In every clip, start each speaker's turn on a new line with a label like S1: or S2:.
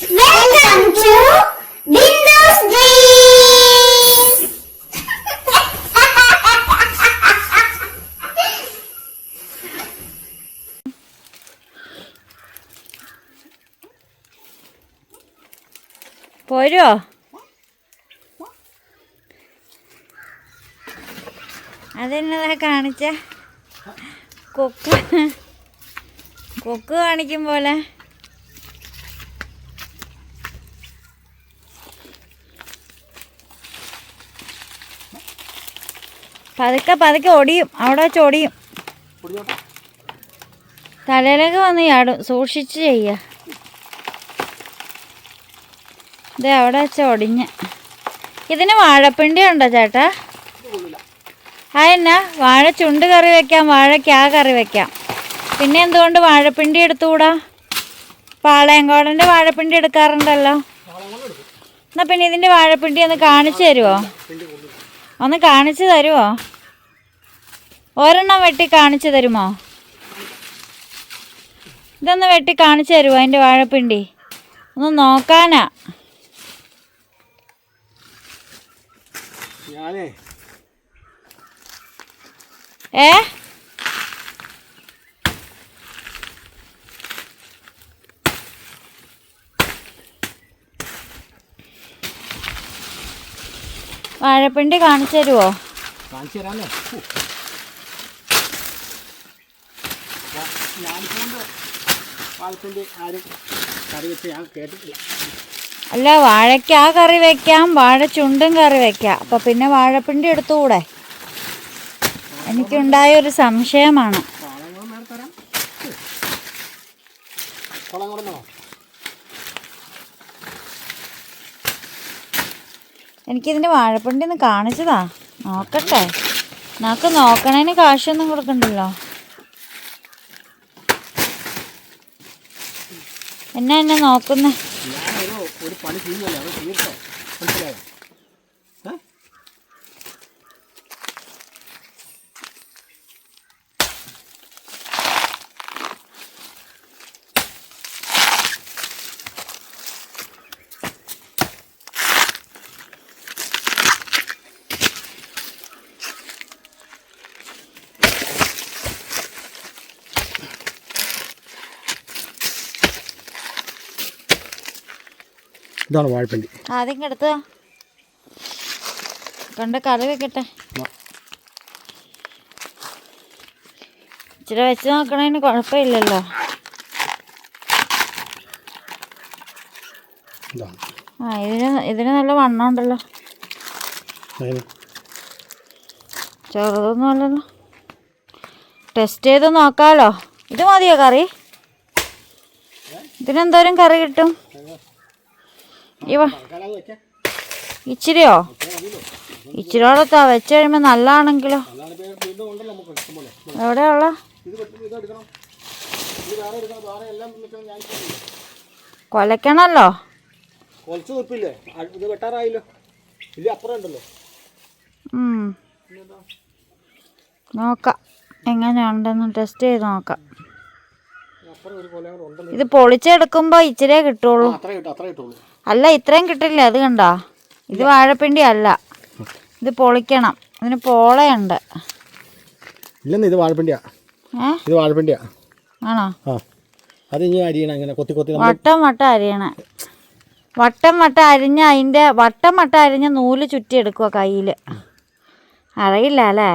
S1: Welcome to Bindu's Dreams!
S2: പോരുവോ അതെന്നതാ കാണിച്ച? കൊക്ക്. കൊക്ക് കാണിക്കും പോലെ. പതുക്കെ പതുക്കെ ഒടിയും അവിടെ വെച്ച് ഒടിയും തലയിലേക്ക് വന്ന് ചാടും. സൂക്ഷിച്ച് ചെയ്യ ഇത് അവിടെ വെച്ച ഒടിഞ്ഞ്. ഇതിന് വാഴപ്പിണ്ടി ഉണ്ടോ ചേട്ടാ? അതെന്നാ വാഴ ചുണ്ട് കറി വെക്കാം. വാഴക്കാ കറി വെക്കാം. പിന്നെ എന്തുകൊണ്ട് വാഴപ്പിണ്ടി എടുത്തുകൂടാ? പാളയങ്കോടന്റെ വാഴപ്പിണ്ടി എടുക്കാറുണ്ടല്ലോ. എന്നാ പിന്നെ ഇതിന്റെ വാഴപ്പിണ്ടി ഒന്ന് കാണിച്ചു തരുമോ ഒന്ന് കാണിച്ചു തരുമോ ഒരെണ്ണം വെട്ടി കാണിച്ചു തരുമോ? ഇതൊന്ന് വെട്ടി കാണിച്ചു തരുമോ അതിന്റെ വാഴപ്പിണ്ടി? ഒന്ന് നോക്കാനാ. ഏ? വാഴപ്പിണ്ടി കാണിച്ചു തരുമോ
S3: കാണിച്ചു തരാമല്ലേ? ആ പാലത്തിന്റെ ആരും കറി വെച്ച് ഞാൻ കേട്ടിട്ടില്ല.
S2: അല്ല വാഴയ്ക്കാ കറി വെക്കാം വാഴ ചുണ്ടും കറി വെക്കാം. അപ്പൊ പിന്നെ വാഴപ്പിണ്ടി എടുത്തുകൂടെ? എനിക്കുണ്ടായ ഒരു സംശയമാണ്
S3: പാളം കൂടെ നേരെ തരാം കുളം കൂടെ
S2: എനിക്കിതിന്റെ വാഴപ്പിണ്ടി ഒന്ന് കാണിച്ചതാ. നോക്കട്ടെ. നമുക്ക് നോക്കണേന് കാശൊന്നും കൊടുക്കണ്ടല്ലോ. എന്നാ എന്നെ നോക്കുന്നേ?
S3: ഇതാണ് വാഴപ്പിണ്ടി.
S2: ആദ്യം കിടത്തുക കണ്ട കറി വെക്കട്ടെ ഇച്ചിരി വെച്ച് നോക്കണതിന് കുഴപ്പമില്ലല്ലോ. ആ ഇതിന് ഇതിന് നല്ല വണ്ണം ഉണ്ടല്ലോ. ചെറുതൊന്നും അല്ലല്ലോ. ടെസ്റ്റ് ചെയ്ത് നോക്കാമല്ലോ ഇത് മതിയോ കറി? ഇതിനെന്തോരം കറി കിട്ടും? ഇവ. ഇച്ചിരിയോ? ഇച്ചിരിയോടത്താ വെച്ച് കഴിയുമ്പോൾ നല്ലതാണെങ്കിലോ എവിടെയുള്ള. കൊലക്കണല്ലോ?
S3: ആ, ഇത് ഇത്.
S2: നോക്കാം. എങ്ങനെയുണ്ടെന്ന് ടെസ്റ്റ് ചെയ്ത് നോക്കാം. ഇത് പൊളിച്ചെടുക്കുമ്പോൾ ഇച്ചിരിയേ കിട്ടുള്ളൂ.
S3: അത്ര കിട്ടും അത്ര കിട്ടുള്ളൂ.
S2: അല്ല ഇത്രയും കിട്ടില്ല? അത് കണ്ടോ? ഇത് വാഴപ്പിണ്ടി അല്ല. ഇത് പൊളിക്കണം. അതിന് പോളയുണ്ട്.
S3: ഇല്ലെന്ന് ഇത് വാഴപ്പിണ്ടിയാ. ഇത് വാഴപ്പിണ്ടിയാ.
S2: ആണോ?
S3: അത് ഇനി അരിയണം ഇങ്ങനെ കൊത്തി കൊത്തി
S2: വട്ടം വട്ടം അരിയണ. വട്ടം വട്ടം അരിഞ്ഞ അതിന്റെ വട്ടം വട്ടം അരിഞ്ഞ നൂൽ ചുറ്റി എടുക്കുക കയ്യിൽ അറിയില്ല അല്ലേ?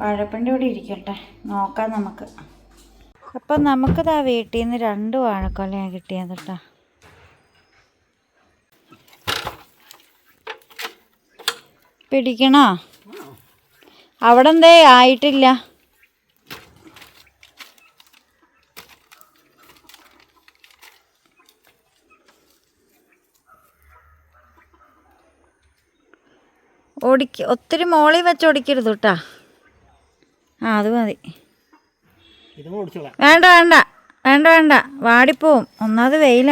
S2: വാഴപ്പിണ്ടി ഇവിടെ ഇരിക്കട്ടെ. നോക്കാം നമുക്ക്. അപ്പം നമുക്കിതാ വീട്ടിൽ നിന്ന് രണ്ട് വാഴക്കൊലയാണ് കിട്ടിയത് കേട്ടോ പിടിക്കണോ? അവിടെ എന്തേ ആയിട്ടില്ല. ഓടിക്ക ഒത്തിരി മോളി വെച്ച് ഓടിക്കരുത് കേട്ടാ ആ അത് മതി. വേണ്ട വേണ്ട വേണ്ട വേണ്ട. വാടിപ്പോവും. ഒന്നാമത് വെയില.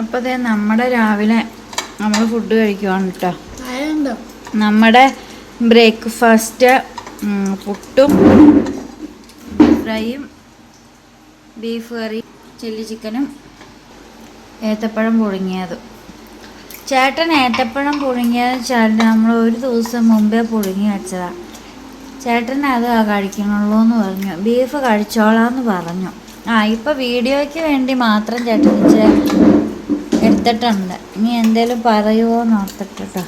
S2: അപ്പോൾ ദേ നമ്മുടെ രാവിലെ നമ്മൾ ഫുഡ് കഴിക്കുവാണ് കേട്ടോ നമ്മുടെ ബ്രേക്ക്ഫാസ്റ്റ് പുട്ടും ഫ്രൈയും ബീഫ് കറി ചില്ലി ചിക്കനും ഏത്തപ്പഴം പുഴുങ്ങിയതും. ചേട്ടൻ ഏത്തപ്പഴം പുഴുങ്ങിയത് ചേട്ടൻ നമ്മൾ ഒരു ദിവസം മുമ്പേ പുഴുങ്ങി വെച്ചതാണ് ചേട്ടൻ അത് കഴിക്കണുള്ളൂ എന്ന് പറഞ്ഞു. ബീഫ് കഴിച്ചോളാന്ന് പറഞ്ഞു. ആ ഇപ്പം വീഡിയോയ്ക്ക് വേണ്ടി മാത്രം ചേട്ടൻ എടുത്തിട്ടുണ്ട്. ഇനി എന്തേലും പറയുമോ എന്ന് ഓർത്തിട്ടോ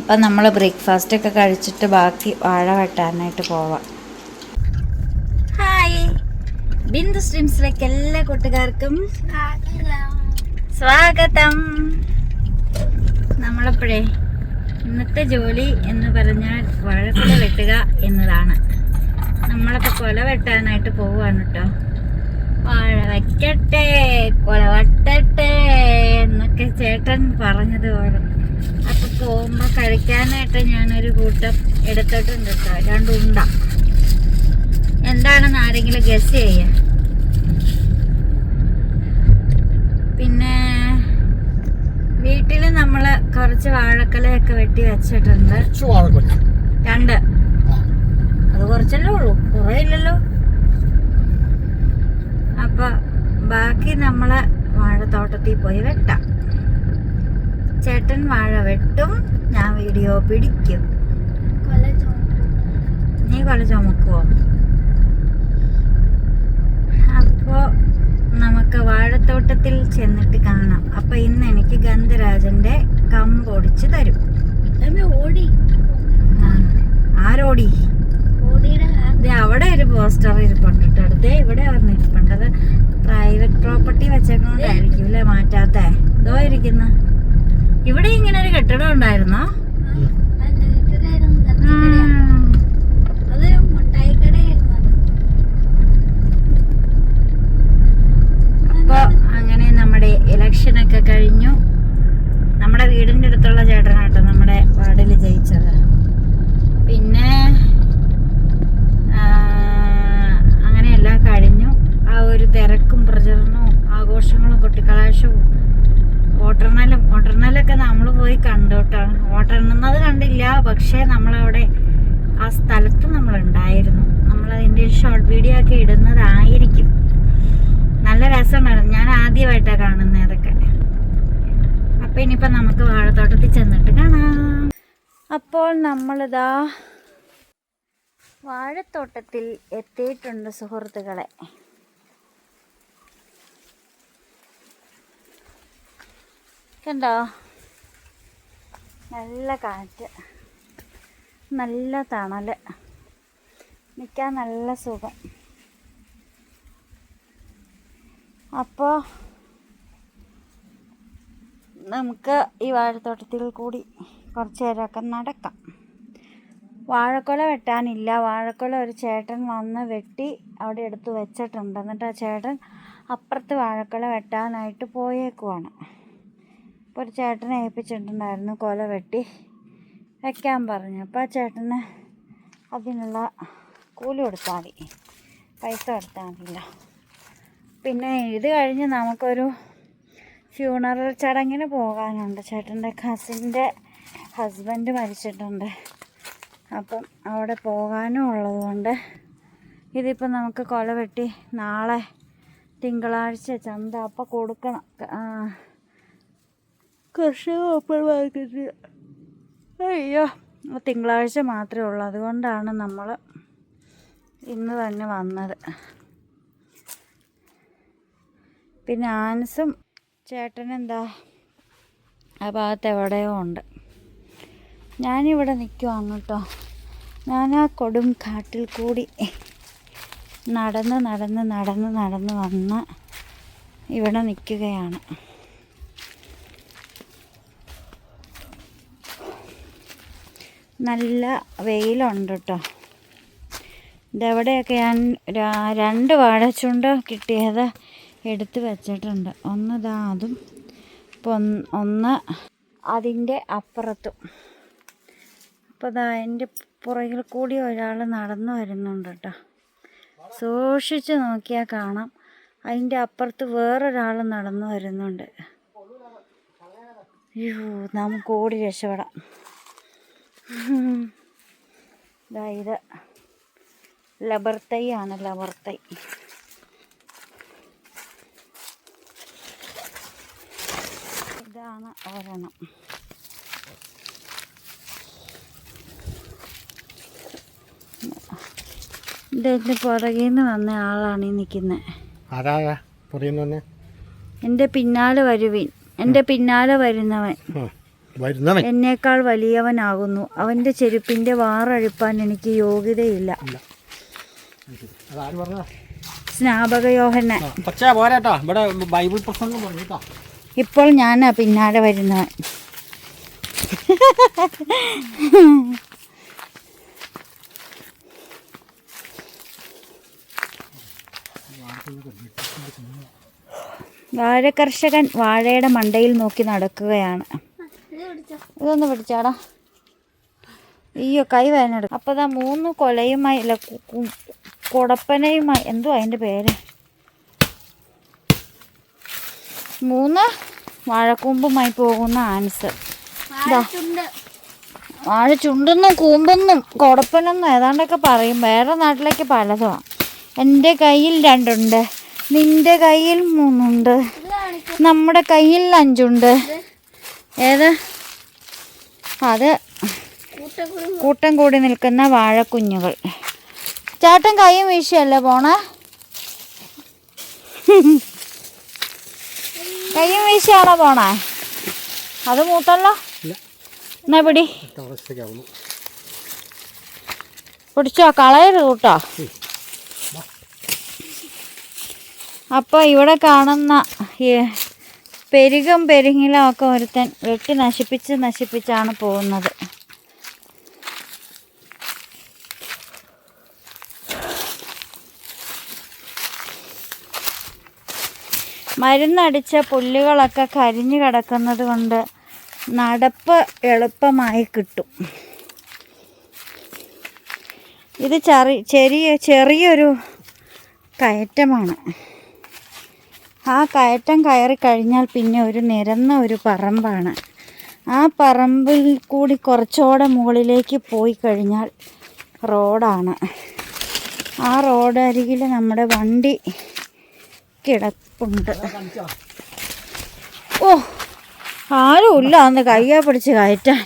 S2: അപ്പം നമ്മൾ ബ്രേക്ക്ഫാസ്റ്റ് ഒക്കെ കഴിച്ചിട്ട് ബാക്കി വാഴ വെട്ടാനായിട്ട് പോവാം. ഹായ്. ബിന്ദു സ്ട്രീംസിലേക്ക് എല്ലാ കൂട്ടുകാർക്കും സ്വാഗതം. നമ്മളപ്പോഴേ ഇന്നത്തെ ജോലി എന്ന് പറഞ്ഞാൽ വഴക്കുല വെട്ടുക എന്നതാണ്. നമ്മളൊക്കെ കൊല വെട്ടാനായിട്ട് പോവുകയാണ് കേട്ടോ വാഴ വയ്ക്കട്ടെ കൊല വെട്ടട്ടെ എന്നൊക്കെ ചേട്ടൻ പറഞ്ഞതുപോലെ. അപ്പോൾ അപ്പൊ പോകുമ്പോ കഴിക്കാനായിട്ട് ഞാനൊരു കൂട്ടം എടുത്തിട്ടുണ്ട് കേട്ടോ രണ്ടുണ്ട എന്താണെന്ന് ആരെങ്കിലും ഗസ് ചെയ്യ പിന്നെ വീട്ടിൽ നമ്മൾ കുറച്ച് വാഴക്കലയൊക്കെ വെട്ടി വെച്ചിട്ടുണ്ട്. രണ്ട്. അത് കുറച്ചല്ലേ ഉള്ളൂ. കുറേ ഇല്ലല്ലോ. അപ്പൊ ബാക്കി നമ്മൾ വാഴത്തോട്ടത്തിൽ പോയി വെട്ടാം. ചേട്ടൻ വാഴ വെട്ടും ഞാൻ വീഡിയോ പിടിക്കും. നീ കൊല ചുമക്കുവോ? അപ്പോ നമുക്ക് വാഴത്തോട്ടത്തിൽ ചെന്നിട്ട് കാണാം അപ്പൊ ഇന്ന് എനിക്ക് ഗന്ധരാജന്റെ കമ്പൊടിച്ച് തരും
S1: ഓടി
S2: ആരോടി അവിടെ ഒരു പോസ്റ്റർ ഇരിപ്പുണ്ട് കേട്ടോ അടുത്തേ ഇവിടെ ആണ് ഇരിപ്പുണ്ട് അത് പ്രൈവറ്റ് പ്രോപ്പർട്ടി വെച്ചേക്കൊണ്ടായിരിക്കും അല്ലേ മാറ്റാത്ത ഇതോ ഇരിക്കുന്ന ഇവിടെ ഇങ്ങനെ ഒരു കെട്ടിടം ഉണ്ടായിരുന്നോ
S1: അത് മുട്ടായി കടയായിരുന്നു അത്.
S2: അപ്പൊ അങ്ങനെ നമ്മുടെ ഇലക്ഷനൊക്കെ കഴിഞ്ഞു. നമ്മുടെ വീടിന്റെ അടുത്തുള്ള ചേട്ടനാട്ടോ നമ്മുടെ വാർഡിൽ ജയിച്ചത്. പിന്നെ അങ്ങനെയെല്ലാം കഴിഞ്ഞു. ആ ഒരു തിരക്കും പ്രചരണവും ആഘോഷങ്ങളും കുട്ടിക്കലാശവും വോട്ടെണ്ണലും വോട്ടെണ്ണലൊക്കെ നമ്മൾ പോയി കണ്ടു കേട്ടോ. വോട്ടെണ്ണുന്നത് കണ്ടില്ല പക്ഷേ നമ്മളവിടെ ആ സ്ഥലത്ത് നമ്മളുണ്ടായിരുന്നു. നമ്മളതിന്റെ ഷോർട്ട് വീഡിയോ ഒക്കെ ഇടുന്നതായിരിക്കും. നല്ല രസമുണ്ടായിരുന്നു ഞാൻ ആദ്യമായിട്ടാണ് കാണുന്നത് അതൊക്കെ. അപ്പൊ ഇനിയിപ്പോ നമുക്ക് വാഴത്തോട്ടത്തിൽ ചെന്നിട്ട് കാണാം. അപ്പോൾ നമ്മളിതാ വാഴത്തോട്ടത്തിൽ എത്തിയിട്ടുണ്ട് സുഹൃത്തുക്കളെ. കണ്ടോ? നല്ല കാറ്റ്. നല്ല തണൽ. നിൽക്കാൻ നല്ല സുഖം. അപ്പോൾ നമുക്ക് ഈ വാഴത്തോട്ടത്തിൽ കൂടി കുറച്ച് നേരമൊക്കെ നടക്കാം. വാഴക്കൊല വെട്ടാനില്ല. വാഴക്കൊല ഒരു ചേട്ടൻ വന്ന് വെട്ടി അവിടെ എടുത്ത് വെച്ചിട്ടുണ്ട്. എന്നിട്ട് ആ ചേട്ടൻ അപ്പുറത്ത് വാഴക്കൊല വെട്ടാനായിട്ട് പോയേക്കുവാണ്. അപ്പോൾ ഒരു ചേട്ടനെ ഏൽപ്പിച്ചിട്ടുണ്ടായിരുന്നു കൊല വെട്ടി വെക്കാൻ പറഞ്ഞു. അപ്പോൾ ആ ചേട്ടന് അതിനുള്ള കൂലി കൊടുത്താൽ മതി. പൈസ കൊടുത്താൽ മതിയല്ലോ. പിന്നെ ഇത് കഴിഞ്ഞ് നമുക്കൊരു ഫ്യൂണറൽ ചടങ്ങിന് പോകാനുണ്ട്. ചേട്ടന്റെ കസിന്റെ ഹസ്ബൻഡ് മരിച്ചിട്ടുണ്ട്. അപ്പം അവിടെ പോകാനും ഉള്ളതുകൊണ്ട് ഇതിപ്പോൾ നമുക്ക് കൊല വെട്ടി നാളെ തിങ്കളാഴ്ച ചന്ത അപ്പം കൊടുക്കണം. കർഷക ഓപ്പൺ മാർക്കറ്റ് അയ്യോ തിങ്കളാഴ്ച മാത്രമേ ഉള്ളൂ. അതുകൊണ്ടാണ് നമ്മൾ ഇന്ന് തന്നെ വന്നത്. പിന്നെ ആൻസും ചേട്ടനെന്താ? ആ ഭാഗത്ത് എവിടെയോ ഉണ്ട്. ഞാനിവിടെ നിൽക്കുവാണ് കേട്ടോ. ഞാൻ ആ കൊടും കാട്ടിൽ കൂടി നടന്ന് നടന്ന് നടന്ന് നടന്ന് വന്ന് ഇവിടെ നിൽക്കുകയാണ്. നല്ല വെയിലുണ്ട് കേട്ടോ. ഇതെവിടെയൊക്കെ ഞാൻ രണ്ട് വാഴച്ചുണ്ട് കിട്ടിയത്. എടുത്ത് വെച്ചിട്ടുണ്ട്. ഒന്ന് ഇതാ അതും ഒന്ന് അതിന്റെ അപ്പുറത്തും. അപ്പോൾ ഇതാ അതിന്റെ പുറകിൽ കൂടി ഒരാൾ നടന്നു വരുന്നുണ്ട് കേട്ടോ സൂക്ഷിച്ച് നോക്കിയാൽ കാണാം. അതിന്റെ അപ്പുറത്ത് വേറൊരാൾ നടന്നു വരുന്നുണ്ട്. അയ്യോ നമുക്ക് ഓടി രക്ഷപ്പെടാം. ഇതാ. ഇത് ലബർത്തൈ ആണ് ലബർ ഇതാണ് ഒരെണ്ണം. ഇതിന്റെ പുറകിൽ നിന്ന് വന്ന ആളാണ് ഈ നിൽക്കുന്നത് എന്റെ പിന്നാലെ വരുവിൻ എന്റെ പിന്നാലെ വരുന്നവൻ. എന്നേക്കാൾ വലിയവനാകുന്നു. അവന്റെ ചെരുപ്പിന്റെ വാറഴിപ്പാൻ എനിക്ക് യോഗ്യതയില്ല. സ്നാപകയോഹന
S3: പക്ഷേ പോരാട്ടോ. ഇവിടെ ബൈബിൾ പ്രസംഗം പറഞ്ഞു കേട്ടോ.
S2: ഇപ്പോൾ ഞാൻ പിന്നാലെ വരുന്നവൻ. വാഴ കർഷകൻ വാഴയുടെ മണ്ടയിൽ നോക്കി നടക്കുകയാണ്. ഇതൊന്ന് പിടിച്ചാടാ. അയ്യോ കൈ വേനടും അപ്പോൾ ദാ മൂന്ന് കൊലയുമായി അല്ല കുടപ്പനയുമായി എന്തുവാ അതിന്റെ പേര്? മൂന്ന്. വാഴക്കൂമ്പുമായി പോകുന്ന ആൻസ്. വാഴ ചുണ്ടെന്നും കൂമ്പെന്നും കുടപ്പനെന്നും ഏതാണ്ടൊക്കെ പറയും. വേറെ നാട്ടിലേക്ക് പലതുമാണ് എന്റെ കയ്യിൽ രണ്ടുണ്ട്. നിന്റെ കയ്യിൽ മൂന്നുണ്ട്. നമ്മുടെ കയ്യിൽ അഞ്ചുണ്ട്. ഏത്? അത് കൂട്ടം കൂടി നിൽക്കുന്ന വാഴക്കുഞ്ഞുകൾ. ചേട്ടൻ കൈയും വീശിയല്ലേ പോണ? കൈയും വീശിയാണോ പോണേ? അത് മൂത്തല്ലോ. എന്നാ പിടി? പിടിച്ചോ കളയരുത് കൂട്ടോ. അപ്പോൾ ഇവിടെ കാണുന്ന ഈ പെരുകും പെരുങ്ങിലും ഒക്കെ ഒരുത്തൻ വെട്ടി നശിപ്പിച്ച് നശിപ്പിച്ചാണ് പോകുന്നത്. മരുന്നടിച്ച പുല്ലുകളൊക്കെ കരിഞ്ഞു കിടക്കുന്നത് കൊണ്ട് നടപ്പ് എളുപ്പമായി കിട്ടും. ഇത് ചെറി ചെറിയ ചെറിയൊരു കയറ്റമാണ്. ആ കയറ്റം കയറി കഴിഞ്ഞാൽ പിന്നെ ഒരു നിരന്ന ഒരു പറമ്പാണ്. ആ പറമ്പിൽ കൂടി കുറച്ചുകൂടെ മുകളിലേക്ക് പോയി കഴിഞ്ഞാൽ റോഡാണ്. ആ റോഡ് അരികിൽ നമ്മുടെ വണ്ടി കിടപ്പുണ്ട്. ഓ ആരും ഇല്ല. അന്ന് കയ്യാ പിടിച്ച് കയറ്റാൻ.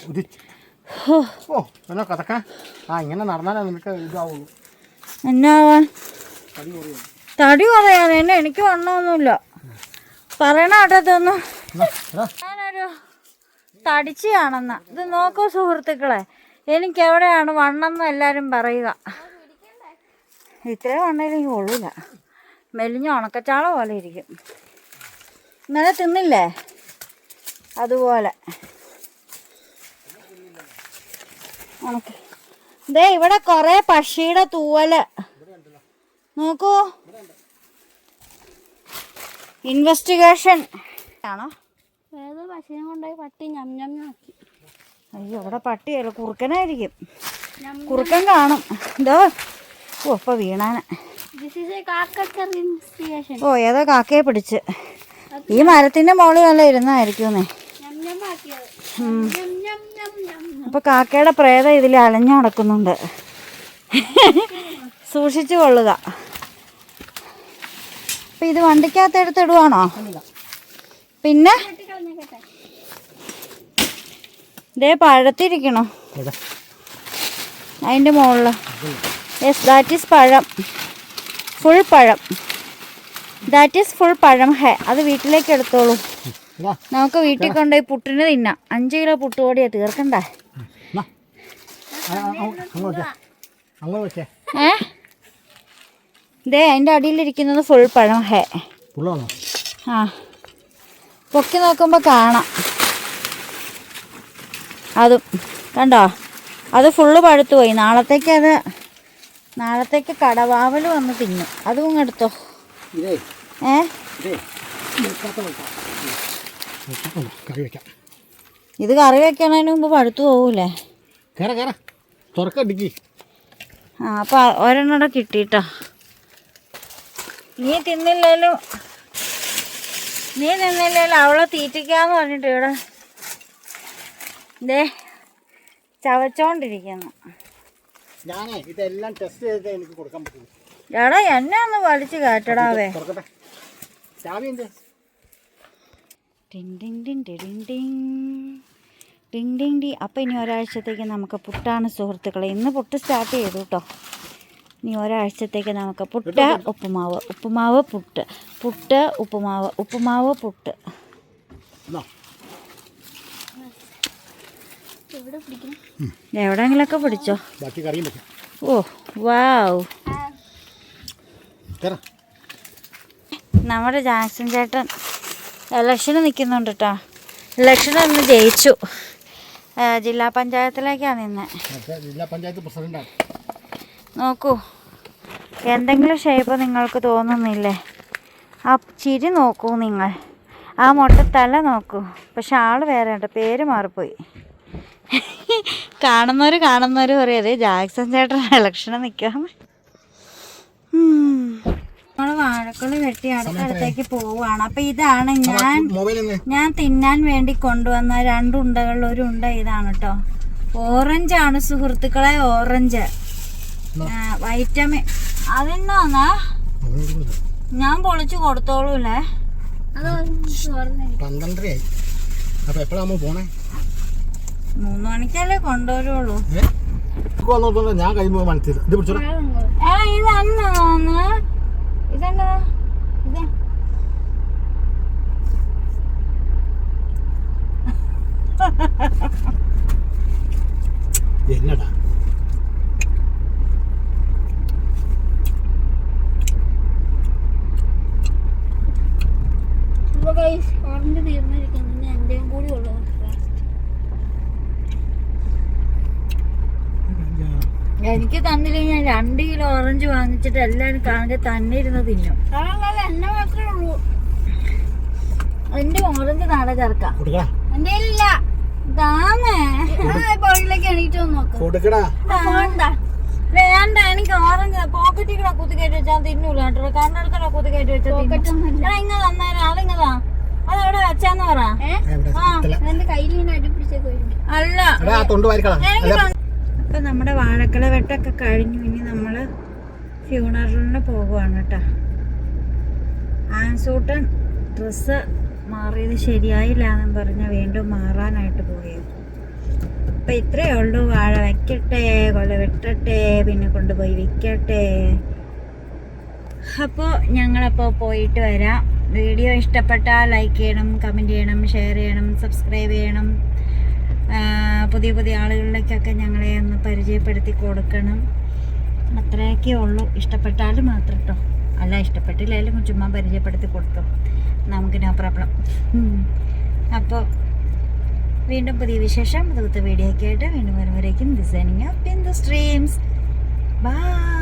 S3: ഓ എന്നാ കഥക്ക ആ ഇങ്ങനെ നടന്നാലേ നിനക്ക് ഇതാവുള്ളൂ.
S2: എന്നാവാൻ
S3: തടി കുറയും
S2: കുറയാൻ എന്നെ എനിക്ക് വണ്ണമൊന്നുമില്ല. പറയണ കേട്ടതൊന്നും. ഞാനൊരു തടിച്ചയാണെന്ന ഇത് നോക്കൂ സുഹൃത്തുക്കളെ. എനിക്ക് എവിടെയാണ് വണ്ണം എന്ന് എല്ലാവരും പറയുക. ഇത്രയും വണ്ണം എനിക്ക് കൊള്ളൂല. മെലിഞ്ഞ ഉണക്കച്ചാള പോലെ ഇരിക്കും. ഇന്നലെ തിന്നില്ലേ? അതുപോലെ. ഉണക്ക. ദേ ഇവിടെ കുറേ പക്ഷിയുടെ തൂവൽ. നോക്കൂ. ഇൻവെസ്റ്റിഗേഷൻ ആണോ?
S1: ഏതോ പശുവിനെ കൊണ്ടുപോയി പട്ടി ഞം ഞം ആക്കി.
S2: അയ്യോ ഇവിടെ പട്ടിയല്ല കുറുക്കനായിരിക്കും. കുറുക്കൻ കാണും. എന്തോ ഓ അപ്പൊ വീണാന്. ഓ ഏതോ കാക്കയെ പിടിച്ച്. ഈ മരത്തിന്റെ മുകളിൽ വല്ല ഇരുന്നായിരിക്കുന്നേ
S1: ഞം ഞം
S2: അപ്പൊ കാക്കയുടെ പ്രേതം ഇതിൽ അലഞ്ഞു നടക്കുന്നുണ്ട്. സൂക്ഷിച്ചു കൊള്ളുക. അപ്പൊ ഇത് വണ്ടിക്കകത്ത് എടുത്തിടുവാണോ പിന്നെ?
S1: കളഞ്ഞേക്കട്ടെ
S2: ഇതേ പഴത്തിരിക്കണോ
S3: അതിന്റെ
S2: അതിന്റെ മുകളിൽ യെസ് ദാറ്റ് ഈസ് പഴം. ഫുൾ പഴം ദാറ്റ് ഈസ് ഫുൾ പഴം ഹേ അത് വീട്ടിലേക്ക് എടുത്തോളൂ.
S3: ഇതാ
S2: നമുക്ക് വീട്ടിൽ കൊണ്ടുപോയി പുട്ടിന് തിന്നാം. അഞ്ച് കിലോ പുട്ട് തീർക്കണ്ടേ?
S3: തീർക്കണ്ട
S2: ഏ? അതിന്റെ അടിയിലിരിക്കുന്നത് ഫുൾ പഴം ഹേ ആ. പൊക്കി നോക്കുമ്പോൾ കാണാം. അതും. കണ്ടോ? അത് ഫുള്ള് പഴുത്തു പോയി നാളത്തേക്ക് അത് നാളത്തേക്ക് കടവാവൽ വന്ന് തിന്നും. അതും എടുത്തോ. ഏ?
S3: ഇതേ. കറി
S2: വെക്കണതിന് മുമ്പ് പഴുത്തു പോകൂലേ ആ അപ്പൊ ഒരെണ്ണൂടെ കിട്ടിട്ടോ നീ തിന്നില്ലല്ലോ. നീ തിന്നില്ലേലും അവളെ തീറ്റിക്കാന്ന് പറഞ്ഞിട്ട് ഇവിടെ ദേ ചവച്ചോണ്ടിരിക്കുന്നു.
S3: ഞാനേ ഇതെല്ലാം ടെസ്റ്റ് ചെയ്തിട്ട് എനിക്ക് കൊടുക്കാൻ പറ്റുള്ളൂ.
S2: എടാ എന്നെ ഒന്ന് വലിച്ചു കാറ്റടാവേ.
S3: തുറക്കട്ടെ. ചാവി എന്തേ?
S2: ടിങ് ടിങ് ടിങ് ടിങ് ടിങ്. ടിങ്. ടിങ് ടി അപ്പം ഇനി ഒരാഴ്ചത്തേക്ക് നമുക്ക് പുട്ടാണ് സുഹൃത്തുക്കളെ. ഇന്ന് പുട്ട് സ്റ്റാർട്ട് ചെയ്തു കേട്ടോ ഇനി ഒരാഴ്ചത്തേക്ക് നമുക്ക് പുട്ട് ഉപ്പുമാവ്. ഉപ്പുമാവ് പുട്ട്. പുട്ട് ഉപ്പുമാവ്. ഉപ്പുമാവ് പുട്ട്.
S3: എന്നാ
S1: എവിടെ പിടിക്കണം
S2: എവിടെയെങ്കിലൊക്കെ പിടിച്ചോ.
S3: ബാക്കി കറിയും വെക്കാം.
S2: ഓ വാവ്. നമ്മുടെ ജാക്സൺ ചേട്ടൻ ഇലക്ഷന് നിൽക്കുന്നുണ്ട് കേട്ടോ ഇലക്ഷൻ ഒന്ന് ജയിച്ചു. ജില്ലാ പഞ്ചായത്തിലേക്കാണ് നിന്നെ.
S3: ജില്ലാ പഞ്ചായത്ത് പ്രസിഡന്റാണ്.
S2: നോക്കൂ. എന്തെങ്കിലും ഷേപ്പ് നിങ്ങൾക്ക് തോന്നുന്നില്ലേ? ആ ചിരി നോക്കൂ നിങ്ങൾ. ആ മൊട്ടത്തല നോക്കൂ. പക്ഷെ ആൾ വേറെ ഉണ്ട് പേര് മാറിപ്പോയി. കാണുന്നവർ കാണുന്നവർ പറയത് ജാക്സൺ ചേട്ടൻ ഇലക്ഷന് നിക്കാൻ നമ്മൾ വാഴക്കുള്ളി വെട്ടി അടുത്തടുത്തേക്ക് പോവാണ് അപ്പൊ ഇതാണ് ഞാൻ ഞാൻ തിന്നാൻ വേണ്ടി കൊണ്ടുവന്ന രണ്ട് ഉണ്ടകളിൽ ഒരു ഉണ്ട ഇതാണ് കേട്ടോ ഓറഞ്ച് ആണ് സുഹൃത്തുക്കളെ ഓറഞ്ച് വൈറ്റമിൻ അതെന്നാന്നാ ഞാൻ പൊളിച്ചു കൊടുത്തോളൂല്ലേ?
S3: പന്ത്രണ്ടരയായി. അപ്പൊ എപ്പോഴാ പോണേ?
S2: മൂന്ന് മണിക്കല്ലേ കൊണ്ടുവരുള്ളൂ.
S3: ഞാൻ കഴിയുമ്പോൾ മനസ്സിൽ ഇത്
S2: പിടിച്ചോ ഇതെന്നാന്ന് ഇതെന്നാ ഇത്
S3: എന്നടാ
S1: ഇപ്പൊ guys, ഓറഞ്ച് തീർന്നിരിക്കുന്നു ഇനി എന്റെയും കൂടി ഉള്ളത്
S2: എനിക്ക് തന്നില്ലെങ്കിൽ ഞാൻ രണ്ട് കിലോ ഓറഞ്ച് എല്ലാം കാണുക തന്നെ ഇരുന്ന് തിന്നും.
S1: കാരണം എന്നെ മാത്രമേ ഉള്ളൂ.
S2: എന്റെ ഓറഞ്ച് നാളെ ചേർക്കാം?
S1: എന്റെ ഇല്ല.
S2: ദാമേ
S1: പുറകിലേക്ക് എണീറ്റ് വന്ന് നോക്ക്.
S3: കൊടുക്കടാ.
S1: പോണ്ട.
S2: വേണ്ട എനിക്ക് ഓറഞ്ച് പോക്കറ്റിൽ കൂടെ കുത്തി കയറ്റി വെച്ചാൽ തിന്നൂല കേട്ടോ. കണ്ണെടുക്കല കുത്തി കയറ്റി വെച്ചാൽ
S1: ഇങ്ങനെ
S2: ഇങ്ങ തന്നേരം ആളിങ്ങതാ അതെവിടെ വെച്ചാന്ന് പറ. അല്ല. അപ്പൊ നമ്മുടെ വാഴക്കള വെട്ടൊക്കെ കഴിഞ്ഞു. ഇനി നമ്മൾ ഫ്യൂണറലിന് പോകുവാണ് കേട്ടോ ആൻസൂട്ടൻ ഡ്രസ്സ് മാറിയത് ശരിയായില്ല എന്നും പറഞ്ഞ് വീണ്ടും മാറാനായിട്ട് പോയി. അപ്പം ഇത്രയേ ഉള്ളൂ. വാഴ വയ്ക്കട്ടെ കൊല വെട്ടട്ടെ പിന്നെ കൊണ്ടുപോയി വിൽക്കട്ടെ. അപ്പോൾ ഞങ്ങളപ്പോൾ പോയിട്ട് വരാം. വീഡിയോ ഇഷ്ടപ്പെട്ടാൽ ലൈക്ക് ചെയ്യണം കമന്റ് ചെയ്യണം ഷെയർ ചെയ്യണം സബ്സ്ക്രൈബ് ചെയ്യണം. പുതിയ പുതിയ ആളുകളിലേക്കൊക്കെ ഞങ്ങളെ ഒന്ന് പരിചയപ്പെടുത്തി കൊടുക്കണം. അത്രയൊക്കെ ഉള്ളൂ. ഇഷ്ടപ്പെട്ടാൽ മാത്രം കേട്ടോ അല്ല ഇഷ്ടപ്പെട്ടില്ലായാലും ചുമ്മാ പരിചയപ്പെടുത്തി കൊടുക്കും നമുക്ക് നോ പ്രോബ്ലം അപ്പോൾ വീണ്ടും പുതിയ വിശേഷം. പുതുത്ത വീഡിയോ ഒക്കെ ആയിട്ട് വീണ്ടും വരുമ്പോഴേക്കും designing of in the streams bye